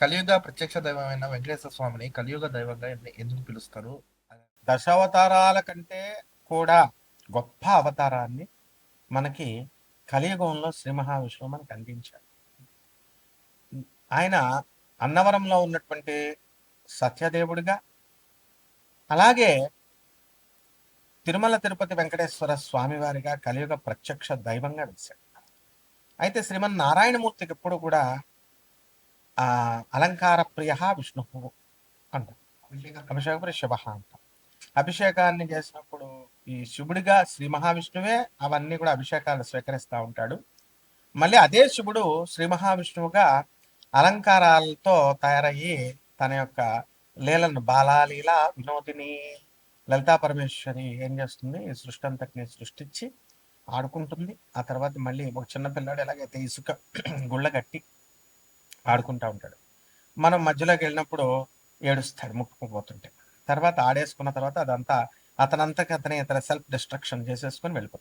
కలియుగ ప్రత్యక్ష దైవమైన వెంకటేశ్వర స్వామిని కలియుగ దైవంగా ఎందుకు పిలుస్తారు? దశావతారాల కంటే కూడా గొప్ప అవతారాన్ని మనకి కలియుగంలో శ్రీ మహావిష్ణువు మనకు అందించాడు. ఆయన అన్నవరంలో ఉన్నటువంటి సత్యదేవుడిగా అలాగే తిరుమల తిరుపతి వెంకటేశ్వర స్వామివారిగా కలియుగ ప్రత్యక్ష దైవంగా వెలిశాడు అయితే శ్రీమన్ నారాయణమూర్తికి ఎప్పుడు కూడా అలంకార ప్రియ విష్ణు అంటారు. అభిషేకపురి శివ అంట అభిషేకాన్ని చేసినప్పుడు ఈ శివుడిగా శ్రీ మహావిష్ణువే అవన్నీ కూడా అభిషేకాలు స్వీకరిస్తూ ఉంటాడు. మళ్ళీ అదే శివుడు శ్రీ మహావిష్ణువుగా అలంకారాలతో తయారయ్యి తన యొక్క లీలను బాలాలీల వినోదిని లలితా పరమేశ్వరి ఏం చేస్తుంది? సృష్టి అంతటిని సృష్టించి ఆడుకుంటుంది. ఆ తర్వాత మళ్ళీ ఒక చిన్న పిల్లాడు ఎలాగైతే ఇసుక గుళ్ళ కట్టి ఆడుకుంటా ఉంటాడు. మనం మధ్యలోకి వెళ్ళినప్పుడు ఏడుస్తాడు ముక్కుకుపోతుంటే తర్వాత ఆడేసుకున్న తర్వాత అదంతా అతనంతకి అతనే ఇతర సెల్ఫ్ డిస్ట్రక్షన్ చేసేసుకొని వెళ్ళిపోతాడు.